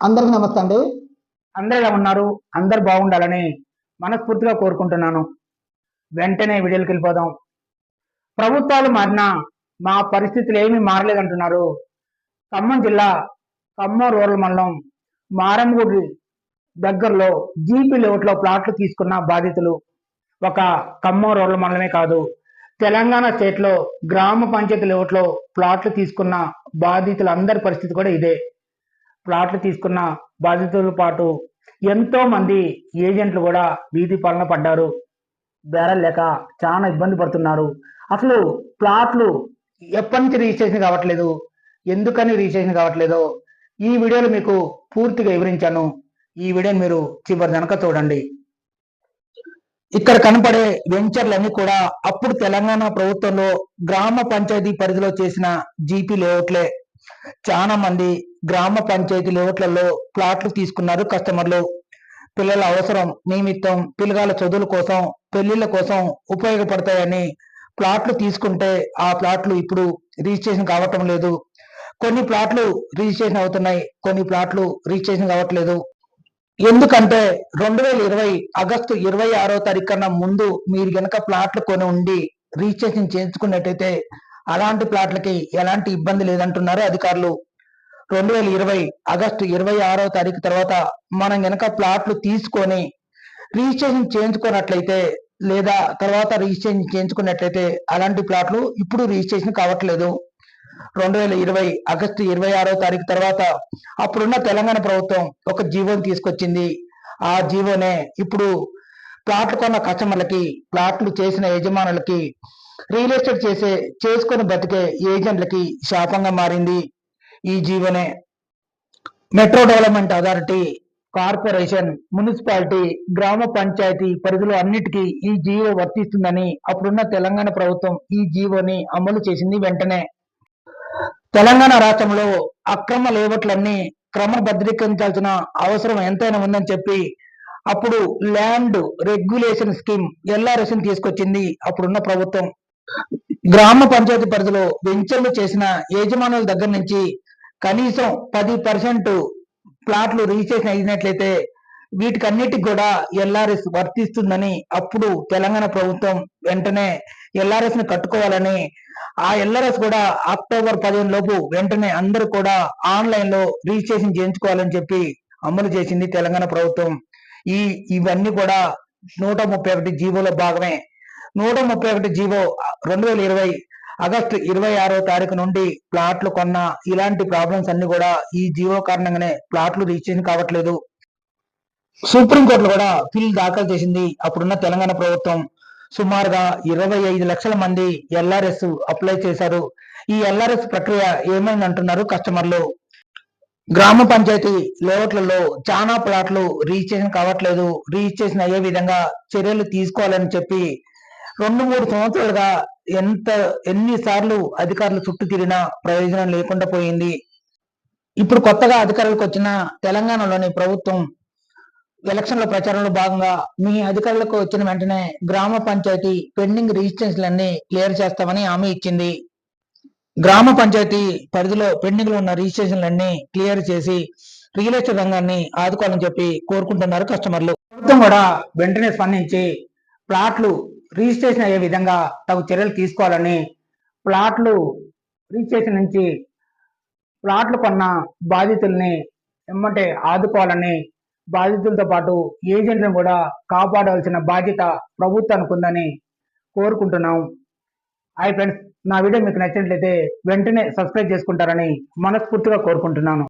అందరికి నమస్తే అండి. అందరు ఎలా ఉన్నారు అందరు బాగుండాలని మనస్ఫూర్తిగా కోరుకుంటున్నాను. వెంటనే వీడియోకి వెళ్ళిపోదాం. ప్రభుత్వాలు మారినా మా పరిస్థితులు ఏమీ మారలేదంటున్నారు. ఖమ్మం జిల్లా ఖమ్మం రూరల్ మండలం మారంగూడి దగ్గరలో జీపీ లేఅవుట్లో ప్లాట్లు తీసుకున్న బాధితులు ఒక ఖమ్మం రూరల్ మండలమే కాదు తెలంగాణ స్టేట్లో గ్రామ పంచాయతీ లేఅవుట్లో ప్లాట్లు తీసుకున్న బాధితులందరి పరిస్థితి కూడా ఇదే. ప్లాట్లు తీసుకున్న బాధితులతో పాటు ఎంతో మంది ఏజెంట్లు కూడా వీధి పాలన పడ్డారు. బేరాలు లేక చాలా ఇబ్బంది పడుతున్నారు. అసలు ప్లాట్లు ఎప్పటి నుంచి రిజిస్ట్రేషన్ కావట్లేదు? ఎందుకని రిజిస్ట్రేషన్ కావట్లేదో? ఈ వీడియోలో మీకు పూర్తిగా వివరించాను. ఈ వీడియోని మీరు చివరి వెనక చూడండి. ఇక్కడ కనపడే వెంచర్లన్నీ కూడా అప్పుడు తెలంగాణ ప్రభుత్వంలో గ్రామ పంచాయతీ పరిధిలో చేసిన జీపీ లేఅవుట్లే. చాలా మంది గ్రామ పంచాయతీ లేఅవుట్లలో ప్లాట్లు తీసుకున్నారు కస్టమర్లు. పిల్లల అవసరం నిమిత్తం పిల్లగాల చదువుల కోసం పెళ్ళిళ్ళ కోసం ఉపయోగపడతాయని ప్లాట్లు తీసుకుంటే ఆ ప్లాట్లు ఇప్పుడు రిజిస్ట్రేషన్ కావటం లేదు. కొన్ని ప్లాట్లు రిజిస్ట్రేషన్ అవుతున్నాయి కొన్ని ప్లాట్లు రిజిస్ట్రేషన్ కావట్లేదు. ఎందుకంటే రెండు వేల ఇరవై ఆగస్టు ఇరవై ఆరో తారీఖు కన్నా ముందు మీరు గనక ప్లాట్లు కొని ఉండి రిజిస్ట్రేషన్ చేయించుకున్నట్టయితే అలాంటి ప్లాట్లకి ఎలాంటి ఇబ్బంది లేదంటున్నారు అధికారులు. రెండు వేల ఇరవై ఆగస్టు ఇరవై ఆరో తారీఖు తర్వాత మనం గనక ప్లాట్లు తీసుకొని రిజిస్ట్రేషన్ చేయించుకున్నట్లయితే లేదా తర్వాత రిజిస్ట్రేషన్ చేయించుకున్నట్లయితే అలాంటి ప్లాట్లు ఇప్పుడు రిజిస్ట్రేషన్ కావట్లేదు. రెండు వేల ఇరవై ఆగస్టు ఇరవై ఆరో తారీఖు తర్వాత అప్పుడున్న తెలంగాణ ప్రభుత్వం ఒక జీవోని తీసుకొచ్చింది. ఆ జీవోనే ఇప్పుడు ప్లాట్లు కొన్న కస్టమర్లకి ప్లాట్లు చేసిన యజమానులకి రియల్ ఎస్టేట్ చేసే చేసుకొని బతికే ఏజెంట్లకి శాపంగా మారింది. ఈ జీవనే metro development authority corporation municipality గ్రామ పంచాయతీ పరిధిలో అన్నిటికీ ఈ జీవో వర్తిస్తుందని అప్పుడున్న తెలంగాణ ప్రభుత్వం ఈ జీవోని అమలు చేసింది వెంటనే. తెలంగాణ రాష్ట్రంలో అక్రమ లేవట్లన్నీ క్రమబద్ధీకరించాల్సిన అవసరం ఎంతైనా ఉందని చెప్పి అప్పుడు ల్యాండ్ రెగ్యులేషన్ స్కీమ్ ఎల్ఆర్ఎస్ తీసుకొచ్చింది అప్పుడున్న ప్రభుత్వం. గ్రామ పంచాయతీ పరిధిలో వెంచర్లు చేసిన యజమానుల దగ్గర నుంచి కనీసం పది పర్సెంట్ ప్లాట్లు రిజిస్ట్రేషన్ అయినట్లయితే వీటికన్నిటికి కూడా ఎల్ఆర్ఎస్ వర్తిస్తుందని అప్పుడు తెలంగాణ ప్రభుత్వం వెంటనే ఎల్ఆర్ఎస్ని కట్టుకోవాలని ఆ ఎల్ఆర్ఎస్ కూడా అక్టోబర్ పదిహేను లోపు వెంటనే అందరూ కూడా ఆన్లైన్లో రిజిస్ట్రేషన్ చేయించుకోవాలని చెప్పి అమలు చేసింది తెలంగాణ ప్రభుత్వం. ఈ ఇవన్నీ కూడా నూట ముప్పై ఒకటి జీవోలో భాగమే. నూట ముప్పై ఒకటి జీవో రెండు వేల ఇరవై ఆగస్టు ఇరవై ఆరో తారీఖు నుండి ప్లాట్లు కొన్న ఇలాంటి ప్రాబ్లమ్స్ అన్ని కూడా ఈ జీవో కారణంగానే ప్లాట్లు రిజిస్ట్రేషన్ కావట్లేదు. సుప్రీంకోర్టులో కూడా బిల్ దాఖలు చేసింది అప్పుడున్న తెలంగాణ ప్రభుత్వం. సుమారుగా ఇరవై ఐదు లక్షల మంది ఎల్ఆర్ఎస్ అప్లై చేశారు. ఈ ఎల్ఆర్ఎస్ ప్రక్రియ ఏమైంది అంటున్నారు కస్టమర్లు. గ్రామ పంచాయతీ లేఅవుట్లలో చాలా ప్లాట్లు రిజిస్ట్రేషన్ కావట్లేదు. రిజిస్ట్రేషన్ అయ్యే విధంగా చర్యలు తీసుకోవాలని చెప్పి రెండు మూడు సంవత్సరాలుగా ఎంత ఎన్నిసార్లు అధికారులు చుట్టూ తిరిగినా ప్రయోజనం లేకుండా పోయింది. ఇప్పుడు కొత్తగా అధికారులకు వచ్చిన తెలంగాణలోని ప్రభుత్వం ఎలక్షన్ల ప్రచారంలో భాగంగా మీ అధికారులకు వచ్చిన వెంటనే గ్రామ పంచాయతీ పెండింగ్ రిజిస్ట్రేషన్లన్నీ క్లియర్ చేస్తామని హామీ ఇచ్చింది. గ్రామ పంచాయతీ పరిధిలో పెండింగ్లో ఉన్న రిజిస్ట్రేషన్లన్నీ క్లియర్ చేసి రియల్ ఎస్టేట్ రంగాన్ని ఆదుకోవాలని చెప్పి కోరుకుంటున్నారు కస్టమర్లు. ప్రభుత్వం కూడా వెంటనే స్పందించి ప్లాట్లు రిజిస్ట్రేషన్ అయ్యే విధంగా తగు చర్యలు తీసుకోవాలని ప్లాట్లు రిజిస్ట్రేషన్ నుంచి ప్లాట్లు కొన్న బాధితుల్ని ఎమ్మంటే ఆదుకోవాలని బాధితులతో పాటు ఏజెంట్లను కూడా కాపాడవలసిన బాధ్యత ప్రభుత్వానికి ఉందని కోరుకుంటున్నాం. హాయ్ ఫ్రెండ్స్ నా వీడియో మీకు నచ్చినట్లయితే వెంటనే సబ్స్క్రైబ్ చేసుకుంటారని మనస్ఫూర్తిగా కోరుకుంటున్నాను.